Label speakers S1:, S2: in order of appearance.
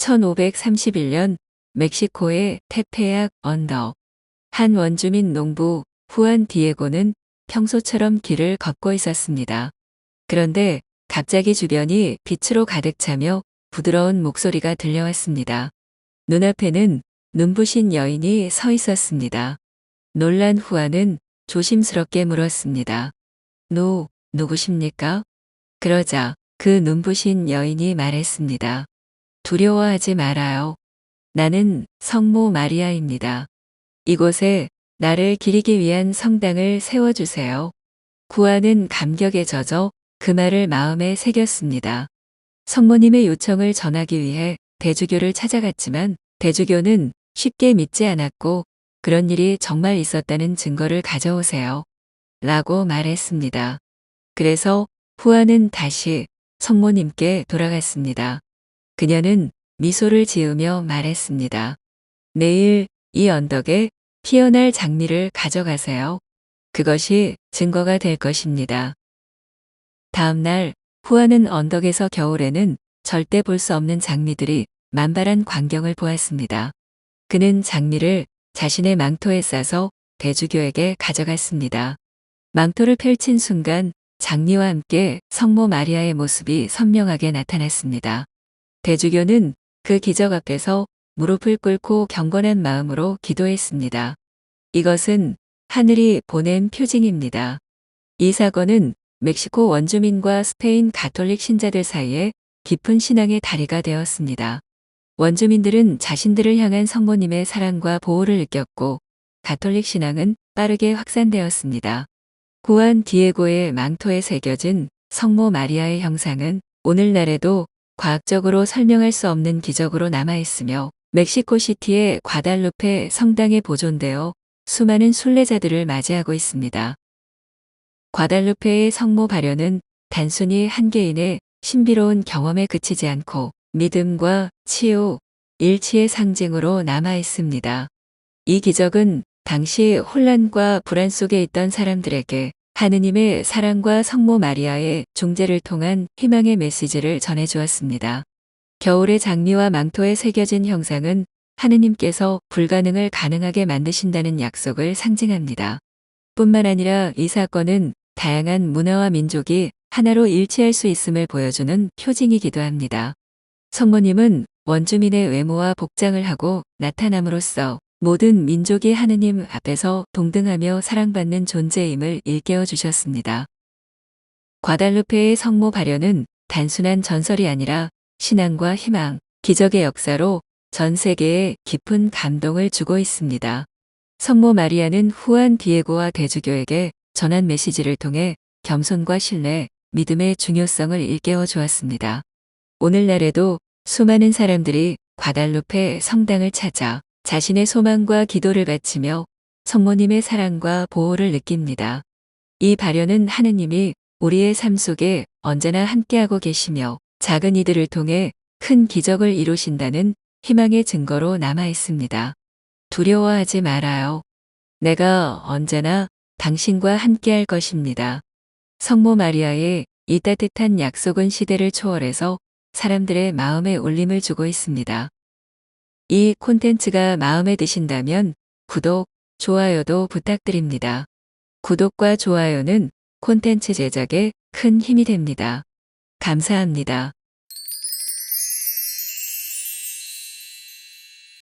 S1: 1531년 멕시코의 테페약 언덕. 한 원주민 농부 후안 디에고는 평소처럼 길을 걷고 있었습니다. 그런데 갑자기 주변이 빛으로 가득 차며 부드러운 목소리가 들려왔습니다. 눈앞에는 눈부신 여인이 서 있었습니다. 놀란 후안은 조심스럽게 물었습니다. 노, 누구십니까? 그러자 그 눈부신 여인이 말했습니다. 두려워하지 말아요. 나는 성모 마리아입니다. 이곳에 나를 기리기 위한 성당을 세워주세요. 구하는 감격에 젖어 그 말을 마음에 새겼습니다. 성모님의 요청을 전하기 위해 대주교를 찾아갔지만 대주교는 쉽게 믿지 않았고 그런 일이 정말 있었다는 증거를 가져오세요. 라고 말했습니다. 그래서 후아는 다시 성모님께 돌아갔습니다. 그녀는 미소를 지으며 말했습니다. 내일 이 언덕에 피어날 장미를 가져가세요. 그것이 증거가 될 것입니다. 다음 날 후아는 언덕에서 겨울에는 절대 볼 수 없는 장미들이 만발한 광경을 보았습니다. 그는 장미를 자신의 망토에 싸서 대주교에게 가져갔습니다. 망토를 펼친 순간 장미와 함께 성모 마리아의 모습이 선명하게 나타났습니다. 대주교는 그 기적 앞에서 무릎을 꿇고 경건한 마음으로 기도했습니다. 이것은 하늘이 보낸 표징입니다. 이 사건은 멕시코 원주민과 스페인 가톨릭 신자들 사이에 깊은 신앙의 다리가 되었습니다. 원주민들은 자신들을 향한 성모님의 사랑과 보호를 느꼈고 가톨릭 신앙은 빠르게 확산되었습니다. 고안 디에고의 망토에 새겨진 성모 마리아의 형상은 오늘날에도 과학적으로 설명할 수 없는 기적으로 남아있으며 멕시코시티의 과달루페 성당에 보존되어 수많은 순례자들을 맞이하고 있습니다. 과달루페의 성모 발현은 단순히 한 개인의 신비로운 경험에 그치지 않고 믿음과 치유, 일치의 상징으로 남아 있습니다. 이 기적은 당시 혼란과 불안 속에 있던 사람들에게 하느님의 사랑과 성모 마리아의 중재를 통한 희망의 메시지를 전해주었습니다. 겨울의 장미와 망토에 새겨진 형상은 하느님께서 불가능을 가능하게 만드신다는 약속을 상징합니다. 뿐만 아니라 이 사건은 다양한 문화와 민족이 하나로 일치할 수 있음을 보여주는 표징이기도 합니다. 성모님은 원주민의 외모와 복장을 하고 나타남으로써 모든 민족이 하느님 앞에서 동등하며 사랑받는 존재임을 일깨워 주셨습니다. 과달루페의 성모 발현은 단순한 전설이 아니라 신앙과 희망, 기적의 역사로 전 세계에 깊은 감동을 주고 있습니다. 성모 마리아는 후안 디에고와 대주교에게 전한 메시지를 통해 겸손과 신뢰, 믿음의 중요성을 일깨워 주었습니다. 오늘날에도 수많은 사람들이 과달루페 성당을 찾아 자신의 소망과 기도를 바치며 성모님의 사랑과 보호를 느낍니다. 이 발현은 하느님이 우리의 삶 속에 언제나 함께하고 계시며 작은 이들을 통해 큰 기적을 이루신다는 희망의 증거로 남아 있습니다. 두려워하지 말아요. 내가 언제나 당신과 함께할 것입니다. 성모 마리아의 이 따뜻한 약속은 시대를 초월해서 사람들의 마음에 울림을 주고 있습니다. 이 콘텐츠가 마음에 드신다면 구독, 좋아요도 부탁드립니다. 구독과 좋아요는 콘텐츠 제작에 큰 힘이 됩니다. 감사합니다.